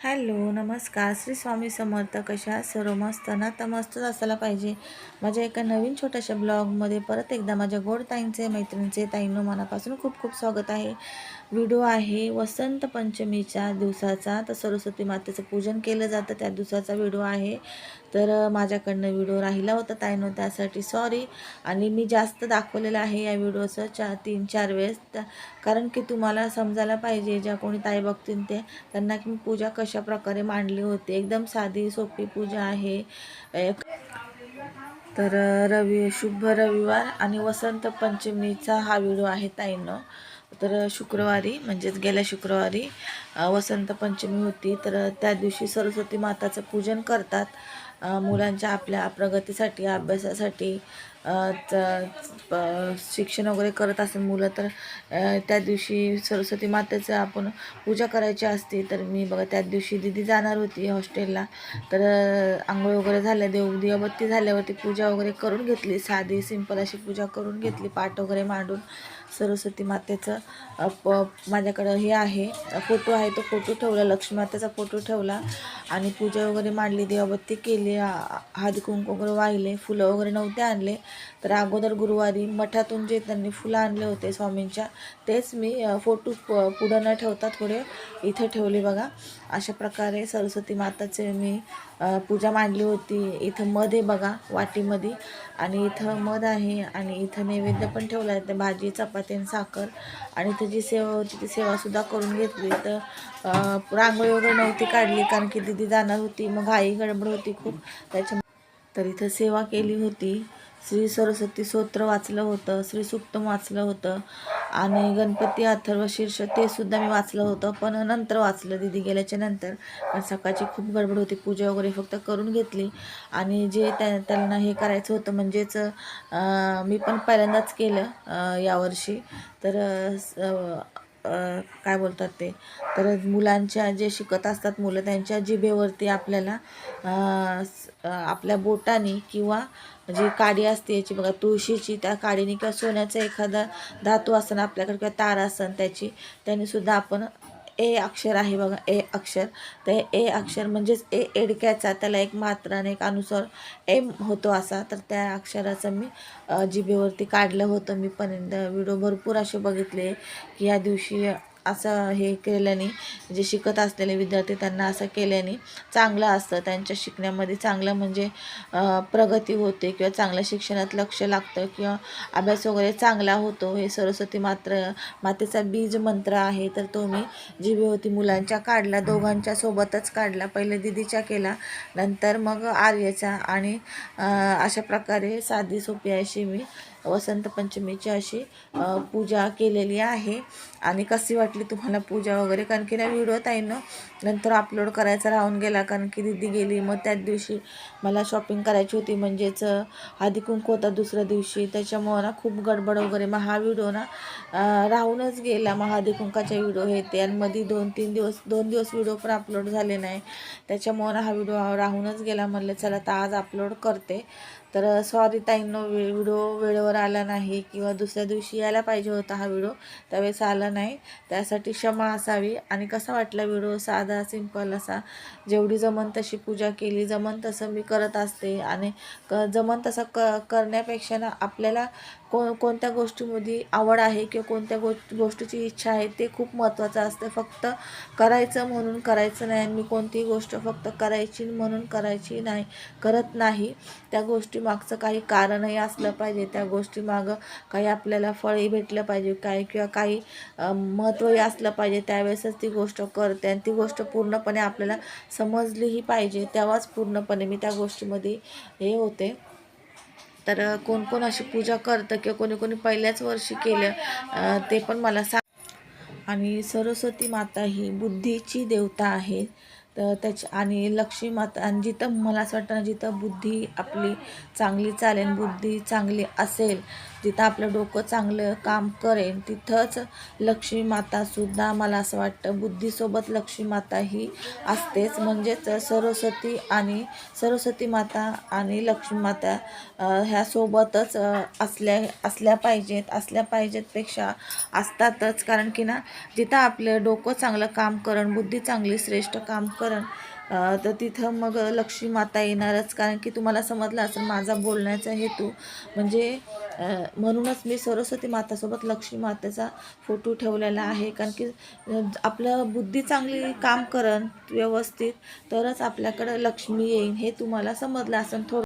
Hello नमस्कार. श्री स्वामी समर्थ कशा सर्व मस्त ना? तर मस्तच असायला पाहिजे. माझ्या एका नवीन छोट्याशा ब्लॉगमध्ये परत एकदा माझ्या गोड ताईंचे मैत्रिणींचे ताईंनो मनापासून खूप खूप स्वागत आहे. व्हिडिओ आहे वसंत पंचमीच्या दिवसाचा. तर सरस्वती मातेचं पूजन केलं जातं. त्या दिवसाचा व्हिडिओ आहे. तर माझ्याकडनं व्हिडिओ राहिला होता ताईनो त्यासाठी सॉरी आणि मी जास्त दाखवलेलं आहे या व्हिडिओचं चा तीन चार वेळेस. कारण की तुम्हाला समजायला पाहिजे ज्या कोणी ताई बघतील ते. त्यांना की मी पूजा कशा प्रकारे मांडली होती. एकदम साधी सोपी पूजा आहे. एक तर रवि शुभ रविवार आणि वसंत पंचमीचा हा व्हिडिओ आहे ताईंनो. तर शुक्रवारी म्हणजेच गेल्या शुक्रवारी वसंत पंचमी होती. तर त्या दिवशी सरस्वती माताचं पूजन करतात. मुलांच्या आपल्या प्रगतीसाठी अभ्यासासाठी शिक्षण वगैरे करत असेल मुलं तर त्या दिवशी सरस्वती मातेचं आपण पूजा करायची असते तर मी बघा त्याच दिवशी दिदी जाणार होती हॉस्टेलला. तर आंघोळ वगैरे झाल्या देव दिवाबत्ती झाल्यावरती पूजा वगैरे करून घेतली. साधी सिंपल अशी पूजा करून घेतली पाठ वगैरे मांडून. सरस्वती मातेचं प माझ्याकडं हे आहे फोटो आहे तो फोटो ठेवला लक्ष्मी मातेचा फोटो ठेवला. आणि पूजा वगैरे मांडली देवाबत्ती केली हळदी कुंकू वगैरे वाहिले फुलं वगैरे नव्हते आणले. तर अगोदर गुरुवारी मठातून जे त्यांनी फुलं आणले होते स्वामींच्या तेच मी फोटो पुढं न ठेवता थोडे इथं ठेवले बघा. अशा प्रकारे सरस्वती माताचे मी पूजा मांडली होती. इथं मध आहे बघा वाटीमध्ये. आणि इथं मध आहे आणि इथं नैवेद्य पण ठेवला आहे. ते भाजी चपाती आणि साखर. आणि इथं जी सेवा होती ती सेवासुद्धा करून घेतली. तर रांगोळी वगैरे नव्हती काढली कारण की दिदी जाणार होती. मग घाई गडबड होती खूप. त्याच्या तर इथं सेवा केली होती. श्री सरस्वती स्तोत्र वाचलं होतं श्री सुक्तम वाचलं होतं आणि गणपती अथर्व शीर्ष ते सुद्धा मी वाचलं होतं पण नंतर वाचलं दिदी गेल्याच्यानंतर. कारण सकाळची खूप गडबड होती पूजा वगैरे फक्त करून घेतली आणि जे त्या त्यांना हे करायचं होतं म्हणजेच मी पण पहिल्यांदाच केलं यावर्षी. तर काय बोलतात ते? तर मुलांच्या जे शिकत असतात मुलं त्यांच्या जिभेवरती आपल्याला आपल्या बोटाने किंवा जी काडी असते याची बघा तुळशीची त्या काडीने किंवा सोन्याचा एखादा धातू असन आपल्याकडे किंवा तार असन त्याची त्यानेसुद्धा आपण ए अक्षर आहे बघा ए अक्षर. तर ए अक्षर म्हणजेच ए एडक्याचा त्याला एक मात्राने आणि एक अनुसार एम होतो असा. तर त्या अक्षराचं मी अ, जिभेवरती काढलं होतं मी. पण व्हिडिओ भरपूर असे बघितले की या दिवशी असं हे केल्याने जे शिकत असलेले विद्यार्थी त्यांना असं केल्याने चांगलं असतं. त्यांच्या शिकण्यामध्ये चांगलं म्हणजे प्रगती होते किंवा चांगल्या शिक्षणात लक्ष लागतं किंवा अभ्यास वगैरे चांगला होतो. हे सरस्वती मात्र मातेचा बीज मंत्र आहे. तर तो मी जीवेवती मुलांच्या काढला दोघांच्या सोबतच काढला पहिले दिदीच्या केला नंतर मग आर्यचा आणि अशा प्रकारे साधी सोपी अशी मी वसंत पंचमीची अशी पूजा केलेली आहे. आणि कशी वाटली तुम्हाला पूजा वगैरे? कारण की ना व्हिडिओ ताईनं नंतर अपलोड करायचा राहून गेला. कारण की दिदी गेली मग त्याच दिवशी मला शॉपिंग करायची होती. म्हणजेच आधी कुंकू होता दुसऱ्या दिवशी. त्याच्यामुळं ना खूप गडबड वगैरे. मग हा व्हिडिओ ना राहूनच गेला. मग हळदी व्हिडिओ हे ते. आणि मध्ये दोन तीन दिवस दोन दिवस व्हिडिओ पण अपलोड झाले नाही. त्याच्यामुळं हा व्हिडिओ राहूनच गेला. म्हणलं चला आता आज अपलोड करते. तर सॉरी ताईंनो वे व्हिडिओ वेळेवर आला नाही किंवा दुसऱ्या दिवशी यायला पाहिजे होता हा व्हिडिओ त्यावेळेस आला नाही. त्यासाठी क्षमा असावी. आणि कसा वाटला व्हिडिओ साधा सिंपल असा. जेवढी जमन तशी पूजा केली. जमन तसं मी करत असते. आणि क जमन तसं क करण्यापेक्षा ना आपल्याला को कोणत्या गोष्टीमध्ये आवड आहे किंवा कोणत्या गो गोष्टीची इच्छा आहे ते खूप महत्त्वाचं असतं. फक्त करायचं म्हणून करायचं नाही. आणि मी कोणतीही गोष्ट फक्त करायची म्हणून करायची नाही करत नाही त्या गोष्टी मागचं काही कारणही असलं पाहिजे त्या गोष्टी मागं काही आपल्याला फळही भेटलं पाहिजे काही किंवा काही महत्त्वही असलं पाहिजे त्यावेळेसच ती गोष्ट करते आणि ती गोष्ट पूर्णपणे आपल्याला समजलीही पाहिजे तेव्हाच पूर्णपणे मी त्या गोष्टीमध्ये हे होते. तर कोण कोण अशी पूजा करतं किंवा कोणी कोणी पहिल्याच वर्षी केलं ते पण मला सांग. आणि सरस्वती माता ही बुद्धीची देवता आहे तर त्याच्या आणि लक्ष्मी माता आणि जिथं मला असं वाटतं ना जिथं बुद्धी आपली चांगली चालेल बुद्धी चांगली असेल तिथं आपलं डोकं चांगलं काम करेन. तिथंच लक्ष्मी मातासुद्धा मला असं वाटतं बुद्धीसोबत लक्ष्मी माता ही असतेच. म्हणजेच सरस्वती आणि सरस्वती माता आणि लक्ष्मी माता ह्या सोबतच असल्या असल्या पाहिजेत. असल्या पाहिजेतपेक्षा असतातच. कारण की ना जिथं आपलं डोकं चांगलं काम करण बुद्धी चांगली श्रेष्ठ काम करण तर तिथं मग लक्ष्मी माता येणारच. कारण की तुम्हाला समजलं असेल माझा बोलण्याचा हेतू. म्हणजे म्हणूनच मी सरस्वती मातासोबत लक्ष्मी मातेचा फोटो ठेवलेला आहे. कारण की आपलं बुद्धी चांगली काम करण व्यवस्थित तरच आपल्याकडं लक्ष्मी येईन हे तुम्हाला समजलं असेल थोडं.